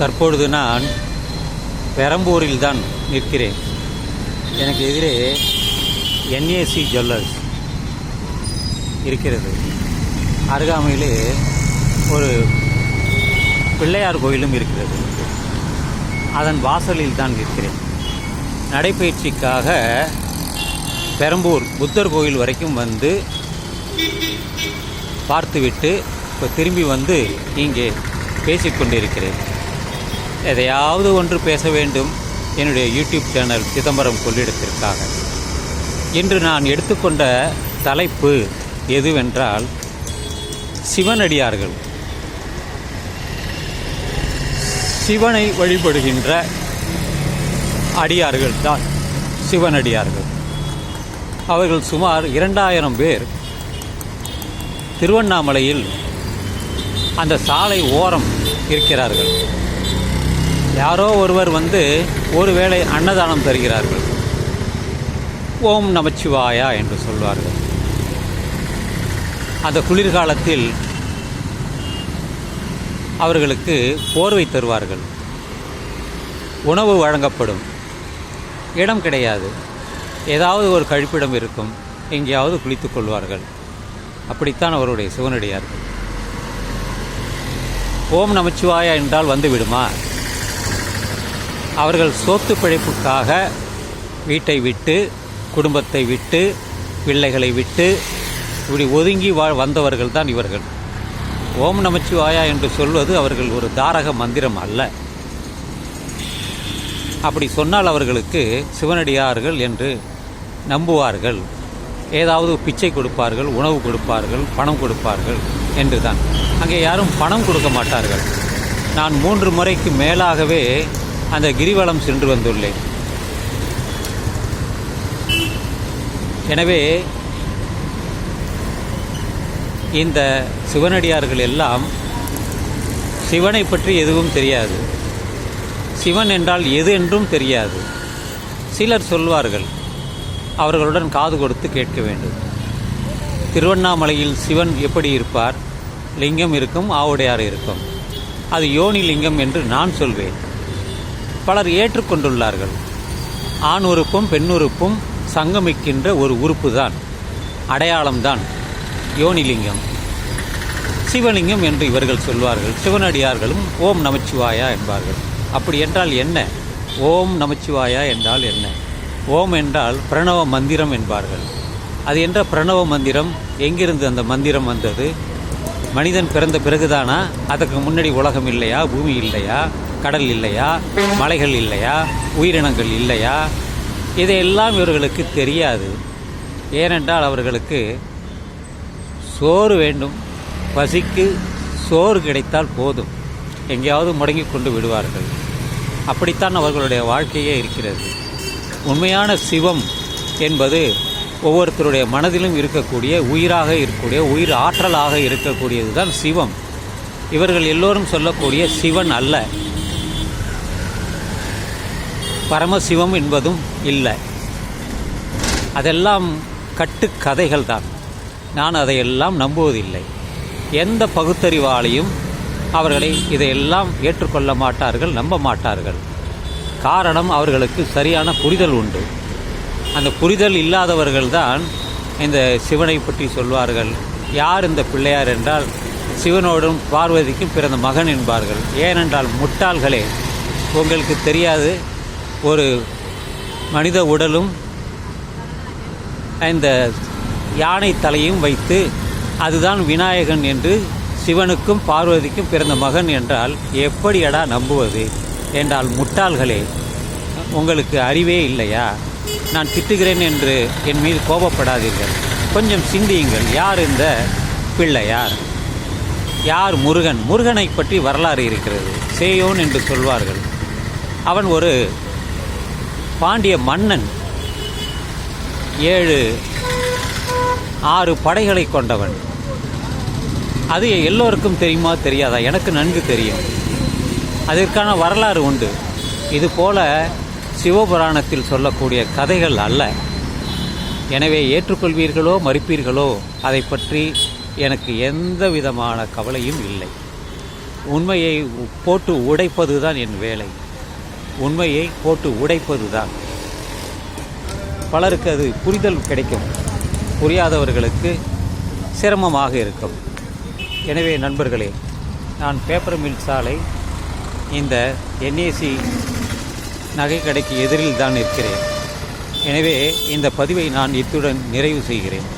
தற்பொழுது நான் பெரம்பூரில் தான் நிற்கிறேன். எனக்கு எதிரே என்ஏசி ஜுவல்லர்ஸ் இருக்கிறது. அருகாமையிலே ஒரு பிள்ளையார் கோயிலும் இருக்கிறது. அதன் வாசலில் தான் நிற்கிறேன். நடைப்பயிற்சிக்காக பெரம்பூர் புத்தர் கோயில் வரைக்கும் வந்து பார்த்துவிட்டு இப்போ திரும்பி வந்து இங்கே பேசிக்கொண்டிருக்கிறேன். எதையாவது ஒன்று பேச வேண்டும் என்னுடைய யூடியூப் சேனல் சிதம்பரம் கொள்ளிடத்திற்காக இன்று நான் எடுத்துக்கொண்ட தலைப்பு எதுவென்றால் சிவனடியார்கள். சிவனை வழிபடுகின்ற அடியார்கள் தான் சிவனடியார்கள். அவர்கள் சுமார் இரண்டாயிரம் பேர். திருவண்ணாமலையில் அந்த சாலை ஓரம் இருக்கிறார்கள். யாரோ ஒருவர் வந்து ஒருவேளை அன்னதானம் தருகிறார்கள். ஓம் நமச்சிவாயா என்று சொல்வார்கள். அந்த குளிர்காலத்தில் அவர்களுக்கு போர்வை தருவார்கள். உணவு வழங்கப்படும். இடம் கிடையாது. ஏதாவது ஒரு கழிப்பிடம் இருக்கும். எங்கேயாவது குளித்துக் கொள்வார்கள். அப்படித்தான் அவருடைய சிவனடியார்கள். ஓம் நமச்சிவாயா என்றால் வந்து விடுமா? அவர்கள் சோத்து பிழைப்புக்காக வீட்டை விட்டு குடும்பத்தை விட்டு பிள்ளைகளை விட்டு இப்படி ஒதுங்கி வா வந்தவர்கள் தான் இவர்கள். ஓம் நமச்சிவாயா என்று சொல்வது அவர்கள் ஒரு தாரக மந்திரம் அல்ல. அப்படி சொன்னால் அவர்களுக்கு சிவனடியார்கள் என்று நம்புவார்கள். ஏதாவது பிச்சை கொடுப்பார்கள் உணவு கொடுப்பார்கள் பணம் கொடுப்பார்கள் என்று தான் அங்கே யாரும் பணம் கொடுக்க மாட்டார்கள். நான் மூன்று முறைக்கு மேலாகவே அந்த கிரிவலம் சென்று வந்துள்ளேன். எனவே இந்த சிவனடியார்கள் எல்லாம் சிவனை பற்றி எதுவும் தெரியாது. சிவன் என்றால் எது என்றும் தெரியாது. சிலர் சொல்வார்கள் அவர்களுடன் காது கொடுத்து கேட்க வேண்டும். திருவண்ணாமலையில் சிவன் எப்படி இருப்பார்? லிங்கம் இருக்கும் ஆவுடையார் இருக்கும். அது யோனி லிங்கம் என்று நான் சொல்வேன். பலர் ஏற்றுக்கொண்டுள்ளார்கள். ஆண் உறுப்பும் பெண் உறுப்பும் சங்கமிக்கின்ற ஒரு உறுப்பு தான் அடையாளம்தான் யோனிலிங்கம். சிவலிங்கம் என்று இவர்கள் சொல்வார்கள். சிவனடியார்களும் ஓம் நமச்சிவாயா என்பார்கள். அப்படி என்றால் என்ன? ஓம் நமச்சிவாயா என்றால் என்ன? ஓம் என்றால் பிரணவ மந்திரம் என்பார்கள். அது என்ற பிரணவ மந்திரம் எங்கிருந்து அந்த மந்திரம் வந்தது? மனிதன் பிறந்த பிறகுதானா? அதுக்கு முன்னாடி உலகம் இல்லையா? பூமி இல்லையா? கடல் இல்லையா? மலைகள் இல்லையா? உயிரினங்கள் இல்லையா? இதையெல்லாம் இவர்களுக்கு தெரியாது. ஏனென்றால் அவர்களுக்கு சோறு வேண்டும். பசிக்கு சோறு கிடைத்தால் போதும். எங்கேயாவது முடங்கி கொண்டு விடுவார்கள். அப்படித்தான் அவர்களுடைய வாழ்க்கையே இருக்கிறது. உண்மையான சிவம் என்பது ஒவ்வொருத்தருடைய மனதிலும் இருக்கக்கூடிய உயிராக இருக்கக்கூடிய உயிர் ஆற்றலாக இருக்கக்கூடியது தான் சிவம். இவர்கள் எல்லோரும் சொல்லக்கூடிய சிவன் அல்ல. பரமசிவம் என்பதும் இல்லை. அதெல்லாம் கட்டுக்கதைகள் தான் நான் அதையெல்லாம் நம்புவதில்லை. எந்த பகுத்தறிவாளையும் அவர்களை இதையெல்லாம் ஏற்றுக்கொள்ள மாட்டார்கள் நம்ப மாட்டார்கள். காரணம் அவர்களுக்கு சரியான புரிதல் உண்டு. அந்த புரிதல் இல்லாதவர்கள்தான் இந்த சிவனை பற்றி சொல்வார்கள். யார் இந்த பிள்ளையார் என்றால் சிவனோடும் பார்வதிக்கும் பிறந்த மகன் என்பார்கள். ஏனென்றால் முட்டாள்களே உங்களுக்கு தெரியாது ஒரு மனித உடலும் இந்த யானை தலையும் வைத்து அதுதான் விநாயகன் என்று சிவனுக்கும் பார்வதிக்கும் பிறந்த மகன் என்றால் எப்படியடா நம்புவது என்றால் முட்டாள்களே உங்களுக்கு அறிவே இல்லையா? நான் திட்டுகிறேன் என்று என் மீது கோபப்படாதீர்கள். கொஞ்சம் சிந்தியுங்கள். யார் இந்த பிள்ளையார்? யார் முருகன்? முருகனை பற்றி வரலாறு இருக்கிறது. சேயோன் என்று சொல்வார்கள். அவன் ஒரு பாண்டிய மன்னன் ஏழு ஆறு படைகளை கொண்டவன். அது எல்லோருக்கும் தெரியுமா? தெரியாதா? எனக்கு நன்கு தெரியும். அதற்கான வரலாறு உண்டு. இது போல சிவபுராணத்தில் சொல்லக்கூடிய கதைகள் அல்ல. எனவே ஏற்றுக்கொள்வீர்களோ மறுப்பீர்களோ அதை பற்றி எனக்கு எந்த விதமான கவலையும் இல்லை. உண்மையை போட்டு உடைப்பது தான் என் வேலை. உண்மையை போட்டு உடைப்பது தான் பலருக்கு அது புரிதல் கிடைக்கும். புரியாதவர்களுக்கு சிரமமாக இருக்கும். எனவே நண்பர்களே நான் பேப்பர் மில் சாலை இந்த என்ஏசி நகை கடைக்கு எதிரில் தான் இருக்கிறேன் எனவே இந்த பதிவை நான் இத்துடன் நிறைவு செய்கிறேன்.